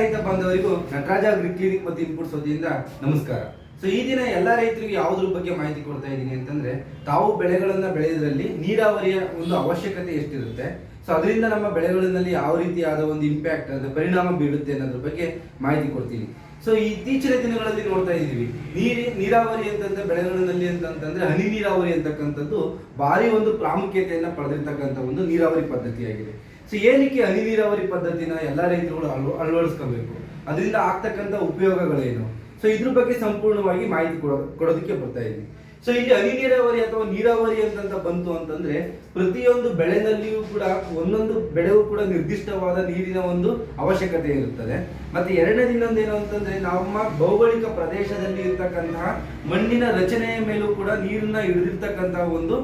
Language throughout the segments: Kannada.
ರೈತ ಬಾಂಧವರಿಗೂ ನಟರಾಜ ಅಗ್ರಿ ಕ್ಲಿನಿಕ್ ಮತ್ತು ಇನ್ಪುಟ್ಸ್ ವತಿಯಿಂದ ನಮಸ್ಕಾರ. ಸೊ ಈ ದಿನ ಎಲ್ಲ ರೈತರಿಗೆ ಯಾವುದ್ರ ಬಗ್ಗೆ ಮಾಹಿತಿ ಕೊಡ್ತಾ ಇದ್ದೀನಿ ಅಂತಂದ್ರೆ, ತಾವು ಬೆಳೆಗಳನ್ನ ಬೆಳೆಯೋದ್ರಲ್ಲಿ ನೀರಾವರಿಯ ಒಂದು ಅವಶ್ಯಕತೆ ಎಷ್ಟಿರುತ್ತೆ? ಸೊ ಅದರಿಂದ ನಮ್ಮ ಬೆಳೆಗಳಲ್ಲಿ ಯಾವ ರೀತಿಯಾದ ಒಂದು ಇಂಪ್ಯಾಕ್ಟ್ ಅದರ ಪರಿಣಾಮ ಬೀಳುತ್ತೆ ಅನ್ನೋದ್ರ ಬಗ್ಗೆ ಮಾಹಿತಿ ಕೊಡ್ತೀನಿ. ಸೊ ಇತ್ತೀಚಿನ ದಿನಗಳಲ್ಲಿ ನೋಡ್ತಾ ಇದ್ದೀವಿ. ನೀರಿ, ನೀರಾವರಿ ಅಂತಂದ್ರೆ ಬೆಳೆಗಳಲ್ಲಿ ಅಂತಂತಂದ್ರೆ ಹನಿ ನೀರಾವರಿ ಅಂತಕ್ಕಂಥದ್ದು ಭಾರಿ ಒಂದು ಪ್ರಾಮುಖ್ಯತೆಯನ್ನ ಪಡೆದಿರ್ತಕ್ಕಂಥ ಒಂದು ನೀರಾವರಿ ಪದ್ಧತಿಯಾಗಿದೆ. ಸೊ ಏನಕ್ಕೆ ಹನಿ ನೀರಾವರಿ ಪದ್ಧತಿನ ಎಲ್ಲ ರೈತರುಗಳು ಅಳವ, ಅಳವಡಿಸ್ಕೊಬೇಕು? ಅದರಿಂದ ಆಗ್ತಕ್ಕಂಥ ಉಪಯೋಗಗಳೇನು? ಸೊ ಇದ್ರ ಬಗ್ಗೆ ಸಂಪೂರ್ಣವಾಗಿ ಮಾಹಿತಿ ಕೊಡೋ, ಕೊಡೋದಕ್ಕೆ ಬರ್ತಾ ಇದ್ದೀನಿ. ಸೊ ಇಲ್ಲಿ ಹನಿ ನೀರಾವರಿ ಅಥವಾ ನೀರಾವರಿ ಅಂತಂತ ಬಂತು ಅಂತಂದ್ರೆ, ಪ್ರತಿಯೊಂದು ಬೆಳೆನಲ್ಲಿಯೂ ಕೂಡ ಒಂದೊಂದು ಬೆಳೆಗೂ ಕೂಡ ನಿರ್ದಿಷ್ಟವಾದ ನೀರಿನ ಒಂದು ಅವಶ್ಯಕತೆ ಇರುತ್ತದೆ. ಮತ್ತೆ ಎರಡನೇ ಇನ್ನೊಂದು ಏನು ಅಂತಂದ್ರೆ, ನಮ್ಮ ಭೌಗೋಳಿಕ ಪ್ರದೇಶದಲ್ಲಿ ಇರ್ತಕ್ಕಂತಹ ಮಣ್ಣಿನ ರಚನೆಯ ಮೇಲೂ ಕೂಡ ನೀರನ್ನ ಹಿಡಿದಿರ್ತಕ್ಕಂತಹ ಒಂದು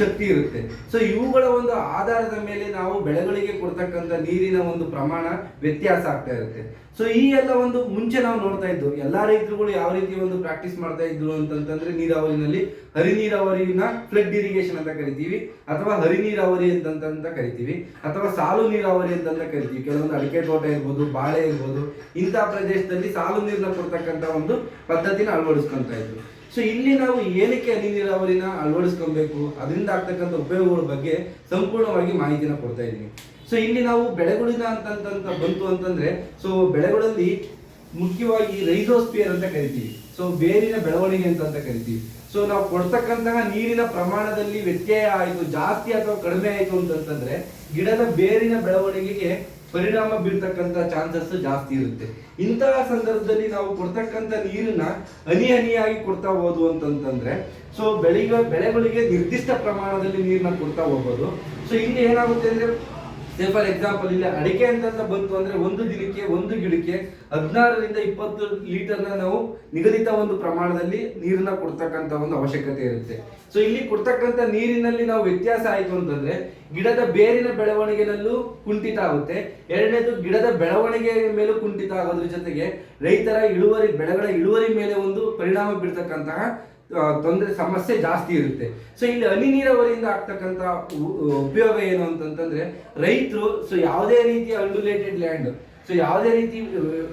ಶಕ್ತಿ ಇರುತ್ತೆ. ಸೊ ಇವುಗಳ ಒಂದು ಆಧಾರದ ಮೇಲೆ ನಾವು ಬೆಳೆಗಳಿಗೆ ಕೊಡ್ತಕ್ಕಂಥ ನೀರಿನ ಒಂದು ಪ್ರಮಾಣ ವ್ಯತ್ಯಾಸ ಆಗ್ತಾ ಇರುತ್ತೆ. ಸೊ ಈ ಎಲ್ಲ ಒಂದು ಮುಂಚೆ ನಾವು ನೋಡ್ತಾ ಇದ್ದು, ಎಲ್ಲ ರೈತರುಗಳು ಯಾವ ರೀತಿ ಒಂದು ಪ್ರಾಕ್ಟೀಸ್ ಮಾಡ್ತಾ ಇದ್ರು ಅಂತಂತಂದ್ರೆ ನೀರಾವರಿನಲ್ಲಿ ಹರಿ ನೀರಾವರಿನ ಫ್ಲಡ್ ಇರಿಗೇಷನ್ ಅಂತ ಕರಿತೀವಿ, ಅಥವಾ ಹರಿ ನೀರಾವರಿ ಅಂತಂತ ಕರಿತೀವಿ, ಅಥವಾ ಸಾಲು ನೀರಾವರಿ ಅಂತಂತ ಕರಿತೀವಿ. ಕೆಲವೊಂದು ಅಡಿಕೆ ತೋಟ ಇರ್ಬೋದು, ಬಾಳೆ ಇರ್ಬೋದು ಇಂತಹ ಪ್ರದೇಶದಲ್ಲಿ ಸಾಲು ನೀರನ್ನ ಕೊಡ್ತಕ್ಕಂಥ ಒಂದು ಪದ್ಧತಿನ ಅಳವಡಿಸ್ಕೊಂತ ಇದ್ರು. ಸೊ ಇಲ್ಲಿ ನಾವು ಏನಕ್ಕೆ ಹನಿ ನೀರಾವರಿನ ಅಳವಡಿಸ್ಕೊಬೇಕು? ಅದರಿಂದ ಆಗ್ತಕ್ಕಂಥ ಉಪಯೋಗಗಳ ಬಗ್ಗೆ ಸಂಪೂರ್ಣವಾಗಿ ಮಾಹಿತಿನ ಕೊಡ್ತಾ ಇದ್ದೀನಿ. ಸೊ ಇಲ್ಲಿ ನಾವು ಬೆಳೆಗಳಿನ ಅಂತಂತ ಬಂತು ಅಂತಂದ್ರೆ ಸೊ ಬೆಳೆಗಳಲ್ಲಿ ಮುಖ್ಯವಾಗಿ ರೈಸೋಸ್ಪಿಯರ್ ಅಂತ ಕರಿತೀವಿ. ಸೊ ಬೇರಿನ ಬೆಳವಣಿಗೆ ಅಂತ ಅಂತ ಕರಿತೀವಿ. ಸೊ ನಾವು ಕೊಡ್ತಕ್ಕಂತಹ ನೀರಿನ ಪ್ರಮಾಣದಲ್ಲಿ ವ್ಯತ್ಯಯ ಆಯಿತು, ಜಾಸ್ತಿ ಅಥವಾ ಕಡಿಮೆ ಆಯಿತು ಅಂತಂತಂದ್ರೆ, ಗಿಡದ ಬೇರಿನ ಬೆಳವಣಿಗೆಗೆ ಪರಿಣಾಮ ಬೀರ್ತಕ್ಕಂಥ ಚಾನ್ಸಸ್ ಜಾಸ್ತಿ ಇರುತ್ತೆ. ಇಂತಹ ಸಂದರ್ಭದಲ್ಲಿ ನಾವು ಕೊಡ್ತಕ್ಕಂಥ ನೀರನ್ನ ಹನಿ ಹನಿಯಾಗಿ ಕೊಡ್ತಾ ಹೋದು ಅಂತಂತಂದ್ರೆ ಸೊ ಬೆಳಿಗ್ಗೆ ಬೆಳೆಗಳಿಗೆ ನಿರ್ದಿಷ್ಟ ಪ್ರಮಾಣದಲ್ಲಿ ನೀರನ್ನ ಕೊಡ್ತಾ ಹೋಗ್ಬೋದು ಸೊ ಇಲ್ಲಿ ಏನಾಗುತ್ತೆ ಅಂದ್ರೆ ಸೇ ಫಾರ್ ಎಕ್ಸಾಂಪಲ್ ಇಲ್ಲಿ ಅಡಿಕೆ ಅಂತ ಬಂತು ಅಂದ್ರೆ ಒಂದು ದಿನಕ್ಕೆ ಒಂದು ಗಿಡಕ್ಕೆ ಹದಿನಾರರಿಂದ ಇಪ್ಪತ್ತು ಲೀಟರ್ನ ನಾವು ನಿಗದಿತ ಒಂದು ಪ್ರಮಾಣದಲ್ಲಿ ನೀರನ್ನ ಕೊಡ್ತಕ್ಕಂಥ ಒಂದು ಅವಶ್ಯಕತೆ ಇರುತ್ತೆ. ಸೊ ಇಲ್ಲಿ ಕೊಡ್ತಕ್ಕಂಥ ನೀರಿನಲ್ಲಿ ನಾವು ವ್ಯತ್ಯಾಸ ಆಯಿತು ಅಂತಂದ್ರೆ ಗಿಡದ ಬೇರಿನ ಬೆಳವಣಿಗೆನಲ್ಲೂ ಕುಂಠಿತ ಆಗುತ್ತೆ. ಎರಡನೇದು ಗಿಡದ ಬೆಳವಣಿಗೆ ಮೇಲೂ ಕುಂಠಿತ ಆಗೋದ್ರ ಜೊತೆಗೆ ರೈತರ ಇಳುವರಿ ಬೆಳೆಗಳ ಇಳುವರಿ ಮೇಲೆ ಒಂದು ಪರಿಣಾಮ ಬೀಳ್ತಕ್ಕಂತಹ ಆ, ತೊಂದರೆ, ಸಮಸ್ಯೆ ಜಾಸ್ತಿ ಇರುತ್ತೆ. ಸೊ ಇಲ್ಲಿ ಹನಿ ನೀರಾವರಿಯಿಂದ ಆಗ್ತಕ್ಕಂಥ ಉಪಯೋಗ ಏನು ಅಂತಂತಂದ್ರೆ ರೈತರು ಸೊ ಯಾವುದೇ ರೀತಿಯ ಅನ್ಡುಲೇಟೆಡ್ ಲ್ಯಾಂಡ್ ಸೊ ಯಾವುದೇ ರೀತಿ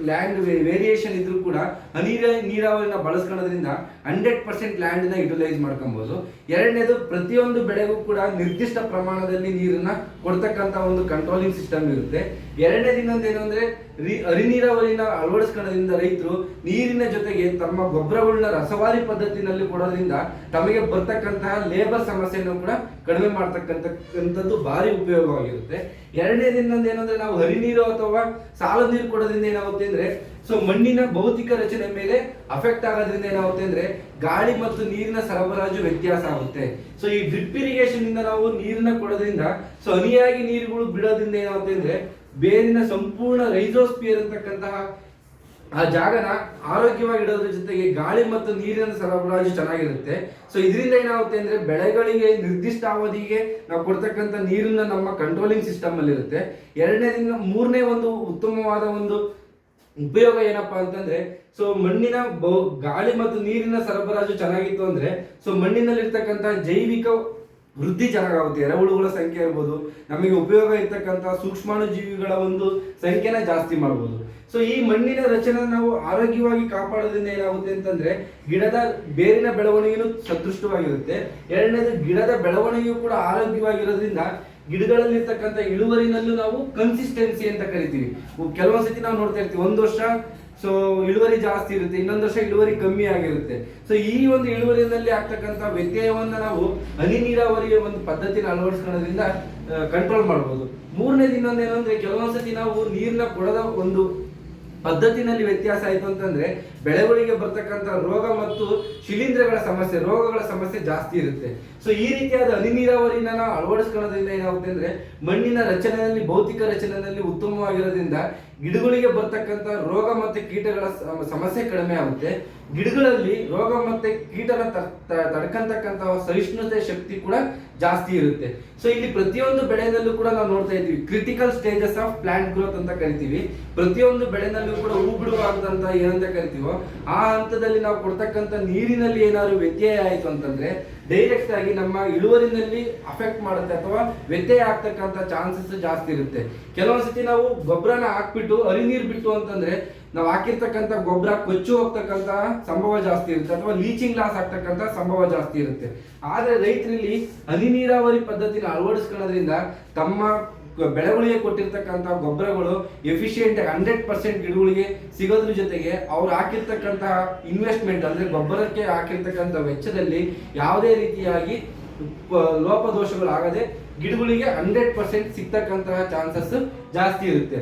ಲ್ಯಾಂಡ್ ವೇರಿಯೇಷನ್ ಇದ್ರೂ ಕೂಡ ಹನಿ ನೀರಾವರಿನ ಬಳಸ್ಕೊಳ್ಳೋದ್ರಿಂದ ಹಂಡ್ರೆಡ್ ಪರ್ಸೆಂಟ್ ಲ್ಯಾಂಡ್ನ ಯುಟಿಲೈಸ್ ಮಾಡ್ಕೊಬೋದು. ಎರಡನೇದು, ಪ್ರತಿಯೊಂದು ಬೆಳೆಗೂ ಕೂಡ ನಿರ್ದಿಷ್ಟ ಪ್ರಮಾಣದಲ್ಲಿ ನೀರನ್ನ ಕೊಡ್ತಕ್ಕಂಥ ಒಂದು ಕಂಟ್ರೋಲಿಂಗ್ ಸಿಸ್ಟಮ್ ಇರುತ್ತೆ. ಎರಡನೇದು ಇನ್ನೊಂದು ಏನು ಅಂದ್ರೆ, ರಿ- ಹನಿ ನೀರಾವರಿನ ಅಳವಡಿಸ್ಕೊಳ್ಳೋದ್ರಿಂದ ರೈತರು ನೀರಿನ ಜೊತೆಗೆ ತಮ್ಮ ಗೊಬ್ಬರಗಳನ್ನ ರಸವಾರಿ ಪದ್ಧತಿನಲ್ಲಿ ಕೊಡೋದ್ರಿಂದ ತಮಗೆ ಬರ್ತಕ್ಕಂತಹ ಲೇಬರ್ ಸಮಸ್ಯೆಯನ್ನು ಕೂಡ ಕಡಿಮೆ ಮಾಡ್ತಕ್ಕಂಥದ್ದು ಭಾರಿ ಉಪಯೋಗವಾಗಿರುತ್ತೆ. ಎರಡನೇ ದಿನದಂದು ಏನಂದ್ರೆ ನಾವು ಹರಿ ನೀರು ಅಥವಾ ಸಾಲ ನೀರು ಕೊಡೋದ್ರಿಂದ ಏನಾಗುತ್ತೆ ಅಂದ್ರೆ ಸೊ ಮಣ್ಣಿನ ಭೌತಿಕ ರಚನೆ ಮೇಲೆ ಅಫೆಕ್ಟ್ ಆಗೋದ್ರಿಂದ ಏನಾಗುತ್ತೆ ಅಂದ್ರೆ, ಗಾಳಿ ಮತ್ತು ನೀರಿನ ಸರಬರಾಜು ವ್ಯತ್ಯಾಸ ಆಗುತ್ತೆ. ಸೊ ಈ ಡ್ರಿಪ್ ಇರಿಗೇಷನ್ ಇಂದ ನಾವು ನೀರನ್ನ ಕೊಡೋದ್ರಿಂದ ಸೊ ಅನಿಯಾಗಿ ನೀರುಗಳು ಬಿಡೋದ್ರಿಂದ ಏನಾಗುತ್ತೆ ಅಂದ್ರೆ, ಬೇರಿನ ಸಂಪೂರ್ಣ ರೈಸೋಸ್ಪಿಯರ್ ಅಂತಕ್ಕಂತಹ ಆ ಜಾಗನ ಆರೋಗ್ಯವಾಗಿ ಇಡೋದ್ರ ಜೊತೆಗೆ ಗಾಳಿ ಮತ್ತು ನೀರಿನ ಸರಬರಾಜು ಚೆನ್ನಾಗಿರುತ್ತೆ. ಸೊ ಇದರಿಂದ ಏನಾಗುತ್ತೆ ಅಂದ್ರೆ ಬೆಳೆಗಳಿಗೆ ನಿರ್ದಿಷ್ಟ ಅವಧಿಗೆ ನಾವು ಕೊಡ್ತಕ್ಕಂಥ ನೀರನ್ನ ನಮ್ಮ ಕಂಟ್ರೋಲಿಂಗ್ ಸಿಸ್ಟಮ್ ಅಲ್ಲಿ ಇರುತ್ತೆ ಎರಡನೇ ದಿನ, ಮೂರನೇ ಒಂದು ಉತ್ತಮವಾದ ಒಂದು ಉಪಯೋಗ ಏನಪ್ಪಾ ಅಂತಂದ್ರೆ ಸೊ ಮಣ್ಣಿನ ಗಾಳಿ ಮತ್ತು ನೀರಿನ ಸರಬರಾಜು ಚೆನ್ನಾಗಿತ್ತು ಅಂದ್ರೆ ಸೊ ಮಣ್ಣಿನಲ್ಲಿರ್ತಕ್ಕಂಥ ಜೈವಿಕ ವೃದ್ಧಿ ಚೆನ್ನಾಗಾಗುತ್ತೆ ಎರೆಹುಳುಗಳ ಸಂಖ್ಯೆ ಇರ್ಬೋದು, ನಮಗೆ ಉಪಯೋಗ ಇರ್ತಕ್ಕಂಥ ಸೂಕ್ಷ್ಮಾಣು ಜೀವಿಗಳ ಒಂದು ಸಂಖ್ಯೆನ ಜಾಸ್ತಿ ಮಾಡ್ಬೋದು. ಸೊ ಈ ಮಣ್ಣಿನ ರಚನೆ ನಾವು ಆರೋಗ್ಯವಾಗಿ ಕಾಪಾಡೋದ್ರಿಂದ ಏನಾಗುತ್ತೆ ಅಂತಂದ್ರೆ, ಗಿಡದ ಬೇರಿನ ಬೆಳವಣಿಗೆನೂ ಸದೃಷ್ಟವಾಗಿರುತ್ತೆ. ಎರಡನೇದು, ಗಿಡದ ಬೆಳವಣಿಗೆಯೂ ಕೂಡ ಆರೋಗ್ಯವಾಗಿರೋದ್ರಿಂದ ಗಿಡಗಳಲ್ಲಿರ್ತಕ್ಕಂಥ ಇಳುವರಿನಲ್ಲೂ ನಾವು ಕನ್ಸಿಸ್ಟೆನ್ಸಿ ಅಂತ ಕರಿತೀವಿ. ಕೆಲವೊಂದ್ಸತಿ ನಾವು ನೋಡ್ತಾ ಇರ್ತೀವಿ, ಒಂದು ವರ್ಷ ಸೊ ಇಳುವರಿ ಜಾಸ್ತಿ ಇರುತ್ತೆ, ಇನ್ನೊಂದು ವರ್ಷ ಇಳುವರಿ ಕಮ್ಮಿ ಆಗಿರುತ್ತೆ. ಸೊ ಈ ಒಂದು ಇಳುವರಿಯಲ್ಲಿ ಆಗ್ತಕ್ಕಂಥ ವ್ಯತ್ಯಯವನ್ನ ನಾವು ಹನಿ ನೀರಾವರಿಯ ಒಂದು ಪದ್ಧತಿನ ಅಳವಡಿಸ್ಕೊಳ್ಳೋದ್ರಿಂದ ಕಂಟ್ರೋಲ್ ಮಾಡ್ಬೋದು. ಮೂರನೇದು ಇನ್ನೊಂದು ಏನಂದ್ರೆ ಕೆಲವೊಂದ್ಸತಿ ನಾವು ನೀರನ್ನ ಕೊಡದ ಒಂದು ಪದ್ಧತಿನಲ್ಲಿ ವ್ಯತ್ಯಾಸ ಆಯಿತು ಅಂತಂದ್ರೆ ಬೆಳೆಗಳಿಗೆ ಬರ್ತಕ್ಕಂಥ ರೋಗ ಮತ್ತು ಶಿಲೀಂಧ್ರಗಳ ಸಮಸ್ಯೆ, ರೋಗಗಳ ಸಮಸ್ಯೆ ಜಾಸ್ತಿ ಇರುತ್ತೆ. ಸೊ ಈ ರೀತಿಯಾದ ಹನಿ ನೀರಾವರಿನ ನಾವು ಅಳವಡಿಸ್ಕೊಳ್ಳೋದ್ರಿಂದ ಏನಾಗುತ್ತೆ ಅಂದ್ರೆ, ಮಣ್ಣಿನ ರಚನೆಯಲ್ಲಿ, ಭೌತಿಕ ರಚನೆಯಲ್ಲಿ ಉತ್ತಮವಾಗಿರೋದ್ರಿಂದ ಗಿಡಗಳಿಗೆ ಬರ್ತಕ್ಕಂಥ ರೋಗ ಮತ್ತು ಕೀಟಗಳ ಸಮಸ್ಯೆ ಕಡಿಮೆ ಆಗುತ್ತೆ. ಗಿಡಗಳಲ್ಲಿ ರೋಗ ಮತ್ತು ಕೀಟನ ತ- ತ- ತಡ್ಕಂತಕ್ಕಂತಹ ಸಹಿಷ್ಣುತೆ ಶಕ್ತಿ ಕೂಡ ಜಾಸ್ತಿ ಇರುತ್ತೆ. ಸೊ ಇಲ್ಲಿ ಪ್ರತಿಯೊಂದು ಬೆಳೆಯಲ್ಲೂ ಕೂಡ ನಾವು ನೋಡ್ತಾ ಇದ್ದೀವಿ. Critical stages of plant growth ಅಂತ ಕರಿತೀವಿ. ಪ್ರತಿಯೊಂದು ಬೆಳೆನಲ್ಲೂ ಕೂಡ ಹೂ ಬಿಡುವಾಗದಂತ ಏನಂತ ಕರಿತೀವೋ, ಆ ಹಂತದಲ್ಲಿ ನಾವು ಕೊಡ್ತಕ್ಕಂಥ ನೀರಿನಲ್ಲಿ ಏನಾದ್ರು ವ್ಯತ್ಯಯ ಆಯಿತು ಅಂತಂದ್ರೆ ಡೈರೆಕ್ಟ್ ಆಗಿ ನಮ್ಮ ಇಳುವರಿನಲ್ಲಿ ಅಫೆಕ್ಟ್ ಮಾಡುತ್ತೆ ಅಥವಾ ವ್ಯತ್ಯಯ ಆಗ್ತಕ್ಕಂಥ ಚಾನ್ಸಸ್ ಜಾಸ್ತಿ ಇರುತ್ತೆ. ಕೆಲವೊಂದ್ಸತಿ ನಾವು ಗೊಬ್ಬರನ ಹಾಕ್ಬಿಟ್ಟು ಅರಿ ನೀರು ಬಿಟ್ಟು ಅಂತಂದ್ರೆ ನಾವು ಹಾಕಿರ್ತಕ್ಕಂಥ ಗೊಬ್ಬರ ಕೊಚ್ಚು ಹೋಗ್ತಕ್ಕಂಥ ಸಂಭವ ಜಾಸ್ತಿ ಇರುತ್ತೆ ಅಥವಾ ಲೀಚಿಂಗ್ ಲಾಸ್ ಆಗ್ತಕ್ಕಂಥ ಸಂಭವ ಜಾಸ್ತಿ ಇರುತ್ತೆ. ಆದರೆ ರೈತರಲ್ಲಿ ಹನಿ ನೀರಾವರಿ ಪದ್ಧತಿನ ಅಳವಡಿಸ್ಕೊಳ್ಳೋದ್ರಿಂದ ತಮ್ಮ ಬೆಳೆಗಳಿಗೆ ಕೊಟ್ಟಿರ್ತಕ್ಕಂಥ ಗೊಬ್ಬರಗಳು ಎಫಿಷಿಯೆಂಟ್ ಹಂಡ್ರೆಡ್ ಪರ್ಸೆಂಟ್ ಗಿಡಗಳಿಗೆ ಸಿಗೋದ್ರ ಜೊತೆಗೆ ಅವ್ರು ಹಾಕಿರ್ತಕ್ಕಂತಹ ಇನ್ವೆಸ್ಟ್ಮೆಂಟ್ ಅಂದ್ರೆ ಗೊಬ್ಬರಕ್ಕೆ ಹಾಕಿರ್ತಕ್ಕಂಥ ವೆಚ್ಚದಲ್ಲಿ ಯಾವುದೇ ರೀತಿಯಾಗಿ ಲೋಪದೋಷಗಳಾಗದೆ ಗಿಡಗಳಿಗೆ ಹಂಡ್ರೆಡ್ ಪರ್ಸೆಂಟ್ ಸಿಗ್ತಕ್ಕಂತಹ ಚಾನ್ಸಸ್ ಜಾಸ್ತಿ ಇರುತ್ತೆ.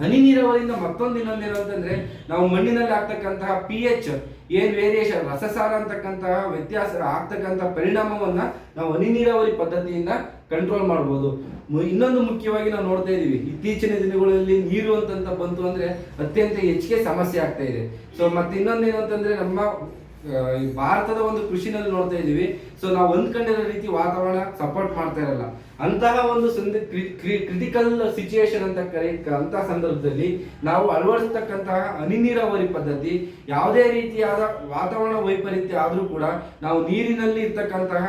ಹನಿ ನೀರಾವರಿಯಿಂದ ಮತ್ತೊಂದು ಇನ್ನೊಂದು ಅಂತಂದ್ರೆ ನಾವು ಮಣ್ಣಿನಲ್ಲಿ ಆಗ್ತಕ್ಕಂತಹ ಪಿ ಎಚ್ ಏನ್ ವೇರಿಯೇಷನ್ ರಸಸಾರ ಅಂತಕ್ಕಂತಹ ವ್ಯತ್ಯಾಸ ಆಗ್ತಕ್ಕಂತಹ ಪರಿಣಾಮವನ್ನ ನಾವು ಹನಿ ನೀರಾವರಿ ಪದ್ಧತಿಯಿಂದ ಕಂಟ್ರೋಲ್ ಮಾಡ್ಬೋದು. ಇನ್ನೊಂದು ಮುಖ್ಯವಾಗಿ ನಾವು ನೋಡ್ತಾ ಇದೀವಿ. ಇತ್ತೀಚಿನ ದಿನಗಳಲ್ಲಿ ನೀರು ಅಂತಂತ ಬಂತು ಅಂದ್ರೆ ಅತ್ಯಂತ ಹೆಚ್ಚಿಗೆ ಸಮಸ್ಯೆ ಆಗ್ತಾ ಇದೆ. ಸೊ ಮತ್ತೆ ಇನ್ನೊಂದು ಅಂತಂದ್ರೆ ನಮ್ಮ ಭಾರತದ ಒಂದು ಕೃಷಿನಲ್ಲಿ ನೋಡ್ತಾ ಇದೀವಿ. ಸೊ ನಾವು ಹೊಂದ್ಕೊಂಡಿರೋ ರೀತಿ ವಾತಾವರಣ ಸಪೋರ್ಟ್ ಮಾಡ್ತಾ ಇರಲ್ಲ. ಅಂತಹ ಒಂದು ಸಂದ ಕ್ರಿಟಿಕಲ್ ಸಿಚುಯೇಷನ್ ಅಂತ ಕರೆ ಅಂತ ಸಂದರ್ಭದಲ್ಲಿ ನಾವು ಅಳವಡಿಸತಕ್ಕಂತಹ ಹನಿ ನೀರಾವರಿ ಪದ್ಧತಿ, ಯಾವುದೇ ರೀತಿಯಾದ ವಾತಾವರಣ ವೈಪರೀತ್ಯ ಆದರೂ ಕೂಡ ನಾವು ನೀರಿನಲ್ಲಿ ಇರ್ತಕ್ಕಂತಹ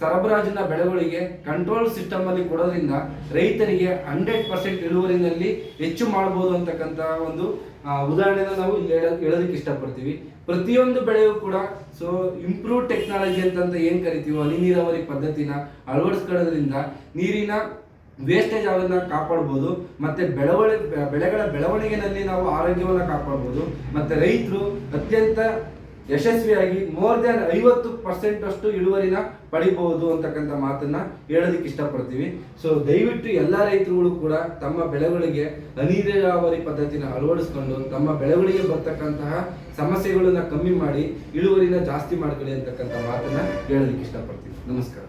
ಸರಬರಾಜಿನ ಬೆಳೆಗಳಿಗೆ ಕಂಟ್ರೋಲ್ ಸಿಸ್ಟಮ್ ಅಲ್ಲಿ ಕೊಡೋದ್ರಿಂದ ರೈತರಿಗೆ ಹಂಡ್ರೆಡ್ ಪರ್ಸೆಂಟ್ ಇಳುವರಿನಲ್ಲಿ ಹೆಚ್ಚು ಮಾಡಬಹುದು ಅಂತಕ್ಕಂತಹ ಒಂದು ಉದಾಹರಣೆನ ನಾವು ಇಲ್ಲಿ ಹೇಳ- ಹೇಳೋದಕ್ಕೆ ಇಷ್ಟಪಡ್ತೀವಿ. ಪ್ರತಿಯೊಂದು ಬೆಳೆಯೂ ಕೂಡ ಸೊ ಇಂಪ್ರೂವ್ ಟೆಕ್ನಾಲಜಿ ಅಂತಂತ ಏನ್ ಕರಿತೀವೋ, ಹನಿ ನೀರಾವರಿ ಪದ್ಧತಿನ ಅಳವಡಿಸ್ಕೊಳ್ಳೋದ್ರಿಂದ ನೀರಿನ ವೇಸ್ಟೇಜ್ ಆಗೋದನ್ನ ಕಾಪಾಡ್ಬೋದು, ಮತ್ತೆ ಬೆಳವಣಿಗೆ ಬೆಳೆಗಳ ಬೆಳವಣಿಗೆನಲ್ಲಿ ನಾವು ಆರೋಗ್ಯವನ್ನ ಕಾಪಾಡ್ಬೋದು, ಮತ್ತೆ ರೈತರು ಅತ್ಯಂತ ಯಶಸ್ವಿಯಾಗಿ ಮೋರ್ ದನ್ ಐವತ್ತು ಪರ್ಸೆಂಟ್ ಅಷ್ಟು ಇಳುವರಿನ ಪಡಿಬಹುದು ಅಂತಕ್ಕಂಥ ಮಾತನ್ನ ಹೇಳೋದಕ್ಕೆ ಇಷ್ಟಪಡ್ತೀವಿ. ಸೊ ದಯವಿಟ್ಟು ಎಲ್ಲ ರೈತರುಗಳು ಕೂಡ ತಮ್ಮ ಬೆಳೆಗಳಿಗೆ ಹನಿ ನೀರಾವರಿ ಪದ್ಧತಿನ ಅಳವಡಿಸ್ಕೊಂಡು ತಮ್ಮ ಬೆಳೆಗಳಿಗೆ ಬರ್ತಕ್ಕಂತಹ ಸಮಸ್ಯೆಗಳನ್ನ ಕಮ್ಮಿ ಮಾಡಿ ಇಳುವರಿನ ಜಾಸ್ತಿ ಮಾಡ್ಕೊಳ್ಳಿ ಅಂತಕ್ಕಂಥ ಮಾತನ್ನ ಹೇಳೋದಕ್ಕೆ ಇಷ್ಟಪಡ್ತೀವಿ. ನಮಸ್ಕಾರ.